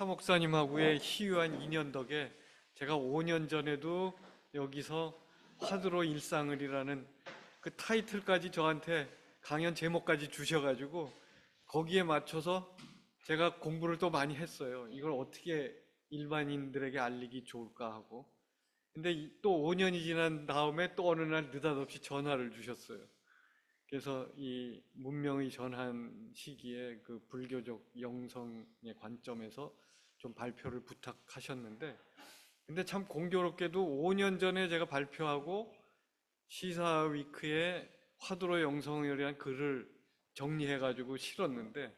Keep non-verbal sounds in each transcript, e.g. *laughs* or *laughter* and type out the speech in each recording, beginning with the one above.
차 목사님하고의 희유한 인연 덕에 제가 5년 전에도 여기서 화두로 일상을이라는 그 타이틀까지 저한테 강연 제목까지 주셔가지고 거기에 맞춰서 제가 공부를 또 많이 했어요. 이걸 어떻게 일반인들에게 알리기 좋을까 하고. 근데 이- 또 5년이 지난 다음에 또 어느 날 느닷없이 전화를 주셨어요. 그래서 이 문명의 전한 시기에 그 불교적 영성의 관점에서 좀 발표를 부탁하셨는데 근데 참 공교롭게도 5년 전에 제가 발표하고 시사 위크에 화두로 영성이라는 글을 정리해 가지고 실었는데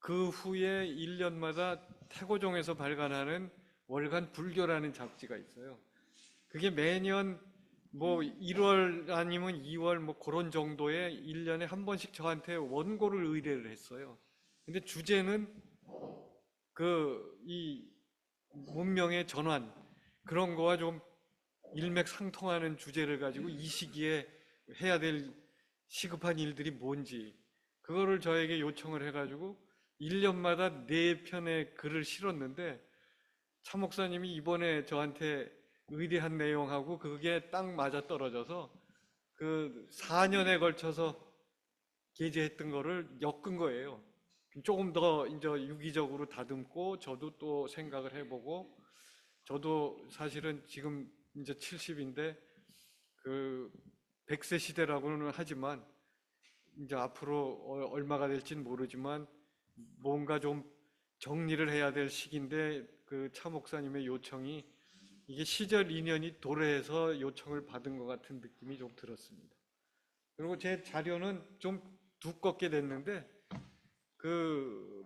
그 후에 1년마다 태고종에서 발간하는 월간 불교라는 잡지가 있어요. 그게 매년 뭐 1월 아니면 2월 뭐 그런 정도에 1년에 한 번씩 저한테 원고를 의뢰를 했어요. 근데 주제는 그 이 문명의 전환 그런 거와 좀 일맥상통하는 주제를 가지고 이 시기에 해야 될 시급한 일들이 뭔지 그거를 저에게 요청을 해 가지고 1년마다 네 편의 글을 실었는데 차 목사님이 이번에 저한테 의뢰한 내용하고 그게 딱 맞아 떨어져서 그 4년에 걸쳐서 게재했던 거를 엮은 거예요. 조금 더 이제 유기적으로 다듬고 저도 또 생각을 해보고 저도 사실은 지금 이제 70인데 그 100세 시대라고는 하지만 이제 앞으로 어- 얼마가 될진 모르지만 뭔가 좀 정리를 해야 될 시기인데 그 차 목사님의 요청이 이게 시절 인연이 도래해서 요청을 받은 것 같은 느낌이 좀 들었습니다. 그리고 제 자료는 좀 두껍게 됐는데 그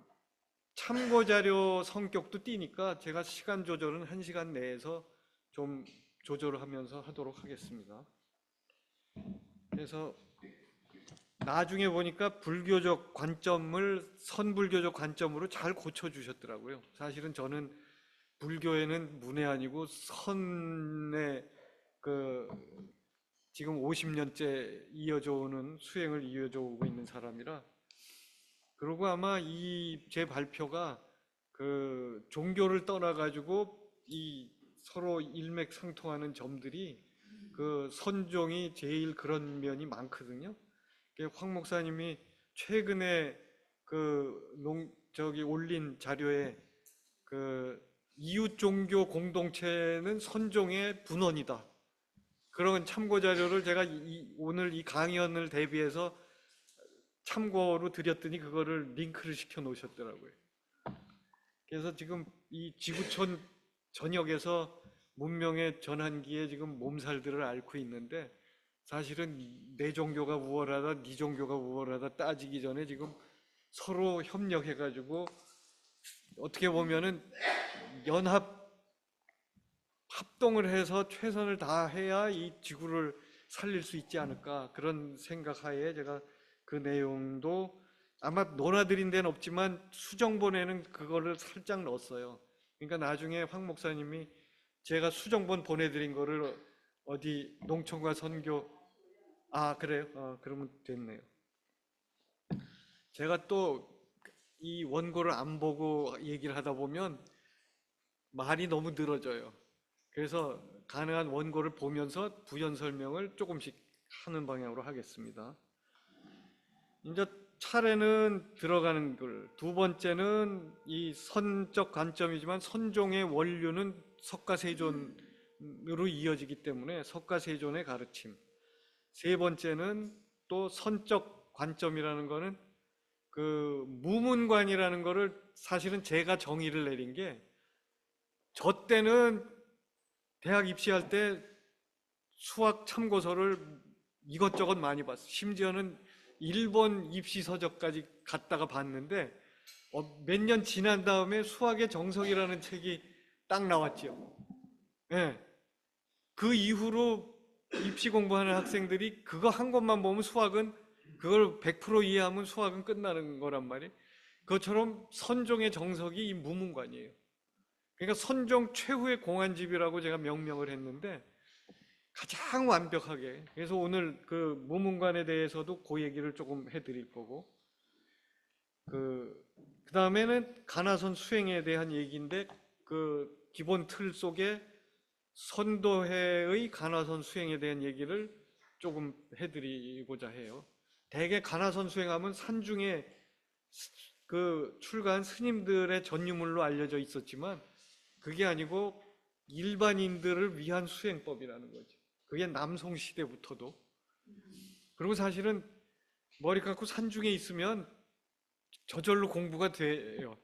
참고 자료 성격도 띄니까 제가 시간 조절은 한 시간 내에서 좀 조절을 하면서 하도록 하겠습니다. 그래서 나중에 보니까 불교적 관점을 선불교적 관점으로 잘 고쳐 주셨더라고요. 사실은 저는 불교에는 문외 아니고 선의 그 지금 50년째 이어져 오는 수행을 이어져 오고 있는 사람이라 그리고 아마 이 제 발표가 그 종교를 떠나 가지고 이 서로 일맥상통하는 점들이 그 선종이 제일 그런 면이 많거든요. 그황 목사님이 최근에 그 농 저기 올린 자료에 그 이웃 종교 공동체는 선종의 분원이다. 그런 참고 자료를 제가 이- 오늘 이 강연을 대비해서 참고로 드렸더니 그거를 링크를 시켜 놓으셨더라고요. 그래서 지금 이 지구촌 전역에서 문명의 전환기에 지금 몸살들을 앓고 있는데 사실은 내 종교가 우월하다, 네 종교가 우월하다 따지기 전에 지금 서로 협력해가지고 어떻게 보면은 연합 합동을 해서 최선을 다해야 이 지구를 살릴 수 있지 않을까 그런 생각하에 제가 그 내용도 아마 논하드린 데는 없지만 수정본에는 그거를 살짝 넣었어요. 그러니까 나중에 황 목사님이 제가 수정본 보내드린 거를 어디 농촌과 선교 아 그래요? 어, 그러면 됐네요. 제가 또 이 원고를 안 보고 얘기를 하다 보면 말이 너무 늘어져요. 그래서 가능한 원고를 보면서 부연 설명을 조금씩 하는 방향으로 하겠습니다. 이제 차례는 들어가는 글. 두 번째는 이 선적 관점이지만 선종의 원류는 석가세존으로 이어지기 때문에 석가세존의 가르침. 세 번째는 또 선적 관점이라는 거는 그 무문관이라는 거를 사실은 제가 정의를 내린 게 저 때는 대학 입시할 때 수학 참고서를 이것저것 많이 봤어. 심지어는 일본 입시 서적까지 갔다가 봤는데 어, 몇 년 지난 다음에 수학의 정석이라는 책이 딱 나왔죠. 예. 그 이후로 입시 공부하는 학생들이 그거 한 것만 보면 수학은 그걸 100% 이해하면 수학은 끝나는 거란 말이에요. 그것처럼 선종의 정석이 이 무문관이에요. 그러니까 선종 최후의 공안집이라고 제가 명명을 했는데 가장 완벽하게 그래서 오늘 그 무문관에 대해서도 그 얘기를 조금 해드릴 거고 그 그 다음에는 가나선 수행에 대한 얘기인데 그 기본 틀 속에 선도회의 가나선 수행에 대한 얘기를 조금 해드리고자 해요. 대개 가나선 수행하면 산중에 스- 그 출가한 스님들의 전유물로 알려져 있었지만 그게 아니고 일반인들을 위한 수행법이라는 거죠. 그게 남송 시대부터도 그리고 사실은 머리 감고 산중에 있으면 저절로 공부가 돼요.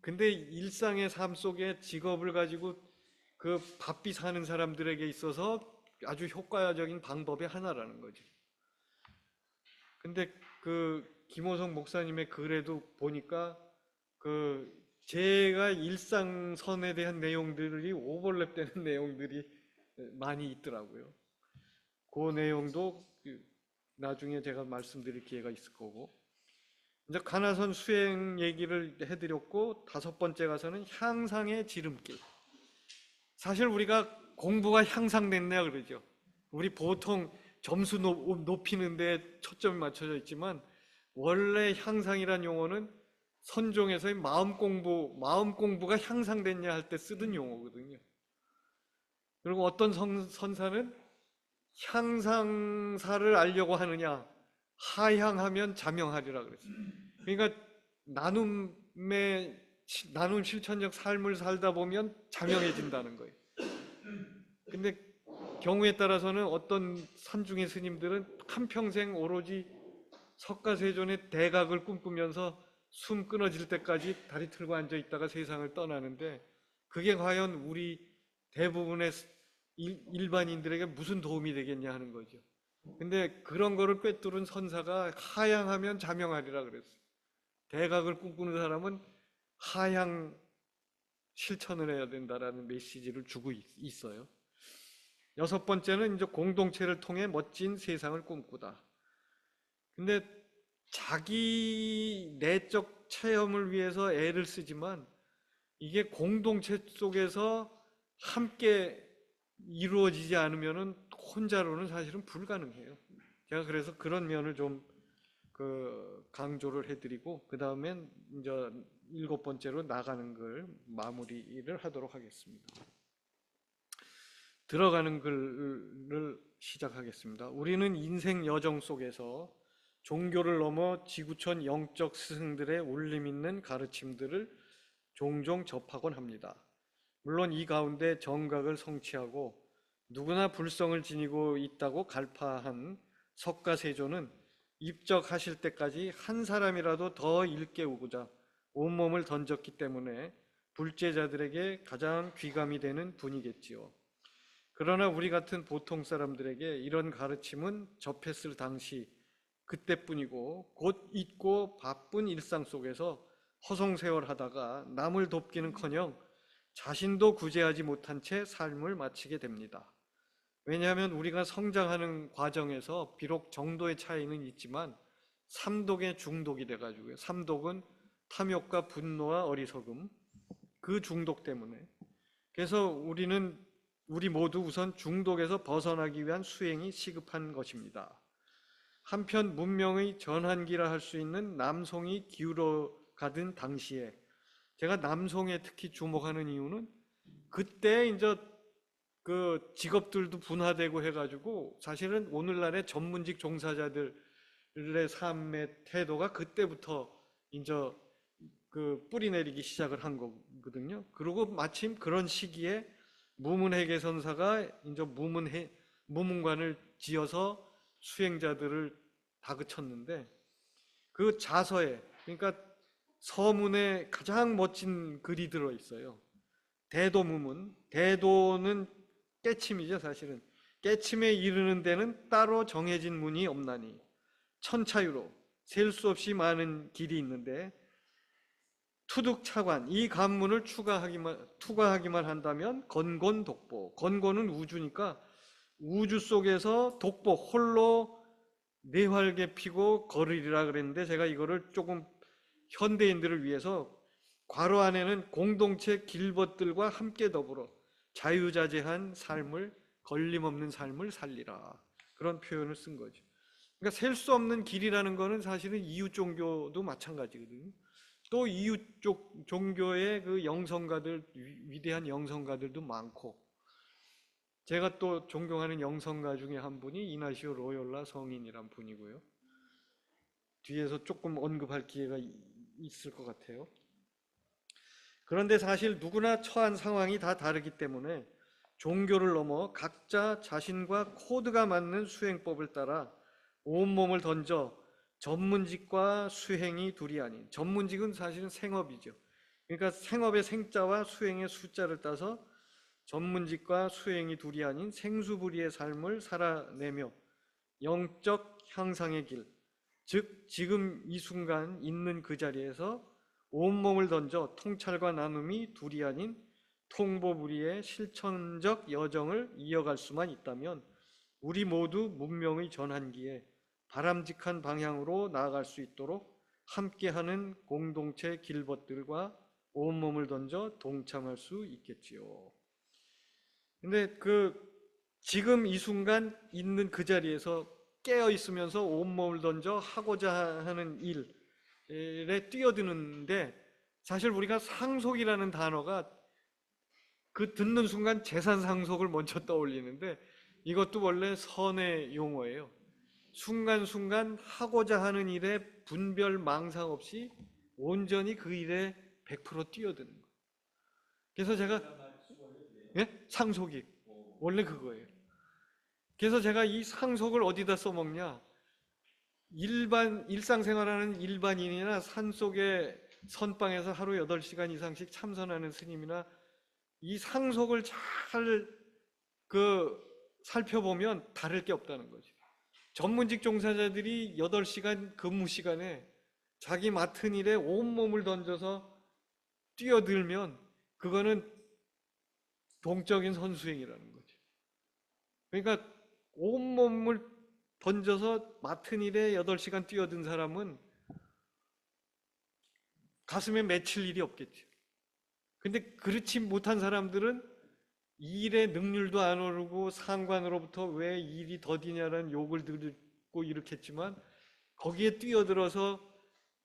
근데 일상의 삶 속에 직업을 가지고 그 바삐 사는 사람들에게 있어서 아주 효과적인 방법의 하나라는 거죠. 근데 그 김호성 목사님의 글에도 보니까 그 제가 일상선에 대한 내용들이 오버랩되는 *laughs* 내용들이 많이 있더라고요. 그 내용도 그 나중에 제가 말씀드릴 기회가 있을 거고. 이제 가나선 수행 얘기를 해드렸고 다섯 번째 가서는 향상의 지름길. 사실 우리가 공부가 향상됐냐 그러죠. 우리 보통 점수 높- 높이는데 초점이 맞춰져 있지만 원래 향상이란 용어는 선종에서의 마음 공부, 마음 공부가 향상됐냐 할 때 쓰던 용어거든요. 그리고 어떤 선, 선사는 향상사를 알려고 하느냐, 하향하면 자명하리라 그랬어요. 그러니까 나눔의 시- 나눔 실천적 삶을 살다 보면 자명해진다는 거예요. 근데 경우에 따라서는 어떤 산중의 스님들은 한평생 오로지 석가세존의 대각을 꿈꾸면서 숨 끊어질 때까지 다리 틀고 앉아 있다가 세상을 떠나는데 그게 과연 우리 대부분의 일- 일반인들에게 무슨 도움이 되겠냐 하는 거죠. 근데 그런 거를 꿰뚫은 선사가 하향하면 자명하리라 그랬어요. 대각을 꿈꾸는 사람은 하향 실천을 해야 된다라는 메시지를 주고 있- 있어요. 여섯 번째는 이제 공동체를 통해 멋진 세상을 꿈꾸다. 근데 자기 내적 체험을 위해서 애를 쓰지만 이게 공동체 속에서 함께 이루어지지 않으면은 혼자로는 사실은 불가능해요. 제가 그래서 그런 면을 좀 그 강조를 해드리고 그 다음엔 이제 일곱 번째로 나가는 걸 마무리를 하도록 하겠습니다. 들어가는 글을 시작하겠습니다. 우리는 인생 여정 속에서 종교를 넘어 지구촌 영적 스승들의 울림 있는 가르침들을 종종 접하곤 합니다. 물론 이 가운데 정각을 성취하고 누구나 불성을 지니고 있다고 갈파한 석가세조는 입적하실 때까지 한 사람이라도 더 일깨우고자 온몸을 던졌기 때문에 불제자들에게 가장 귀감이 되는 분이겠지요. 그러나 우리 같은 보통 사람들에게 이런 가르침은 접했을 당시 그때뿐이고 곧 잊고 바쁜 일상 속에서 허송세월하다가 남을 돕기는커녕 자신도 구제하지 못한 채 삶을 마치게 됩니다. 왜냐하면 우리가 성장하는 과정에서 비록 정도의 차이는 있지만 삼독의 중독이 돼가지고요. 삼독은 탐욕과 분노와 어리석음 그 중독 때문에 그래서 우리는 우리 모두 우선 중독에서 벗어나기 위한 수행이 시급한 것입니다. 한편 문명의 전환기라 할 수 있는 남송이 기울어 가던 당시에 제가 남송에 특히 주목하는 이유는 그때 이제 그 직업들도 분화되고 해가지고 사실은 오늘날의 전문직 종사자들의 삶의 태도가 그때부터 이제 그 뿌리 내리기 시작을 한 거거든요. 그리고 마침 그런 시기에 무문회계 선사가 이제 무문회 무문관을 지어서 수행자들을 다그쳤는데 그 자서에 그러니까 서문에 가장 멋진 글이 들어 있어요. 대도무문. 대도는 깨침이죠 사실은. 깨침에 이르는 데는 따로 정해진 문이 없나니 천차유로 셀 수 없이 많은 길이 있는데 투득차관 이 관문을 추가하기만 투과하기만 한다면 건곤독보. 건곤은 우주니까 우주 속에서 독보 홀로 내활개 피고 걸으리라 그랬는데 제가 이거를 조금 현대인들을 위해서 괄호 안에는 공동체 길벗들과 함께 더불어 자유자재한 삶을 걸림없는 삶을 살리라 그런 표현을 쓴 거죠. 그러니까 셀 수 없는 길이라는 거는 사실은 이웃 종교도 마찬가지거든요. 또 이웃 쪽 종교의 그 영성가들 위- 위대한 영성가들도 많고 제가 또 존경하는 영성가 중에 한 분이 이나시오 로열라 성인이란 분이고요. 뒤에서 조금 언급할 기회가 이- 있을 것 같아요. 그런데 사실 누구나 처한 상황이 다 다르기 때문에 종교를 넘어 각자 자신과 코드가 맞는 수행법을 따라 온몸을 던져 전문직과 수행이 둘이 아닌 전문직은 사실은 생업이죠. 그러니까 생업의 생자와 수행의 수자를 따서 전문직과 수행이 둘이 아닌 생수부리의 삶을 살아내며 영적 향상의 길, 즉 지금 이 순간 있는 그 자리에서 온몸을 던져 통찰과 나눔이 둘이 아닌 통보부리의 실천적 여정을 이어갈 수만 있다면 우리 모두 문명의 전환기에 바람직한 방향으로 나아갈 수 있도록 함께하는 공동체 길벗들과 온몸을 던져 동참할 수 있겠지요. 근데 그 지금 이 순간 있는 그 자리에서 깨어 있으면서 온몸을 던져 하고자 하는 일에 뛰어드는데 사실 우리가 상속이라는 단어가 그 듣는 순간 재산 상속을 먼저 *laughs* 떠올리는데 이것도 원래 선의 용어예요. 순간순간 하고자 하는 일에 분별 망상 없이 온전히 그 일에 100% 뛰어드는 거예요. 그래서 제가 예? 상속이 원래 그거예요. 그래서 제가 이 상속을 어디다 써먹냐? 일반 일상생활하는 일반인이나 산속의 선방에서 하루 8시간 이상씩 참선하는 스님이나 이 상속을 잘 그 살펴보면 다를 게 없다는 거죠. 전문직 종사자들이 8시간 근무 시간에 자기 맡은 일에 온몸을 던져서 뛰어들면 그거는 동적인 선수행이라는 거죠. 그러니까 온몸을 던져서 맡은 일에 8시간 뛰어든 사람은 가슴에 맺힐 일이 없겠죠. 근데 그렇지 못한 사람들은 일의 능률도 안 오르고 상관으로부터 왜 일이 더디냐라는 욕을 듣고 이렇겠지만 거기에 뛰어들어서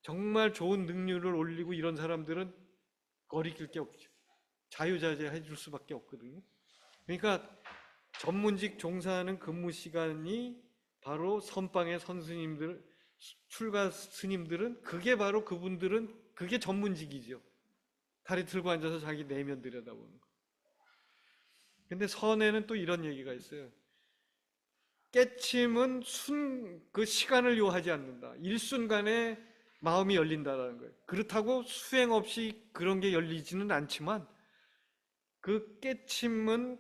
정말 좋은 능률을 올리고 이런 사람들은 거리낄 게 없죠. 자유자재 해줄 수밖에 없거든요. 그러니까 전문직 종사하는 근무 시간이 바로 선방의 선스님들, 출가 스님들은 그게 바로 그분들은 그게 전문직이죠. 다리 들고 앉아서 자기 내면 들여다보는 거. 근데 선에는 또 이런 얘기가 있어요. 깨침은 순, 그 시간을 요하지 않는다. 일순간에 마음이 열린다라는 거예요. 그렇다고 수행 없이 그런 게 열리지는 않지만 그 깨침은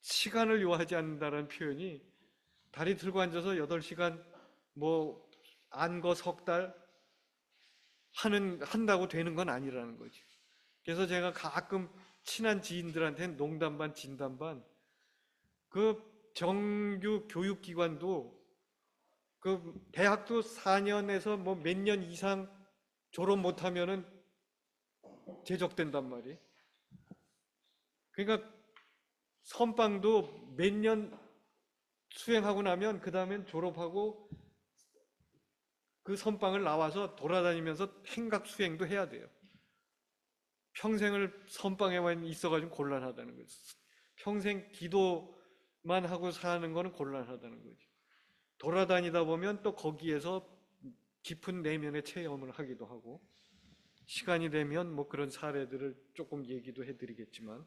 시간을 요하지 않는다라는 표현이 다리 들고 앉아서 8시간 뭐 안거 석 달 하는 한다고 되는 건 아니라는 거죠. 그래서 제가 가끔 친한 지인들한테는 농담 반 진담 반그 정규 교육기관도 그 대학도 4년에서 뭐 몇 년 이상 졸업 못하면은 제적된단 말이에요. 그러니까 선방도 몇 년 수행하고 나면 그 다음엔 졸업하고 그 선방을 나와서 돌아다니면서 행각 수행도 해야 돼요. 평생을 선방에만 있어가지고 곤란하다는 거죠. 평생 기도만 하고 사는 거는 곤란하다는 거죠. 돌아다니다 보면 또 거기에서 깊은 내면의 체험을 하기도 하고 시간이 되면 뭐 그런 사례들을 조금 얘기도 해드리겠지만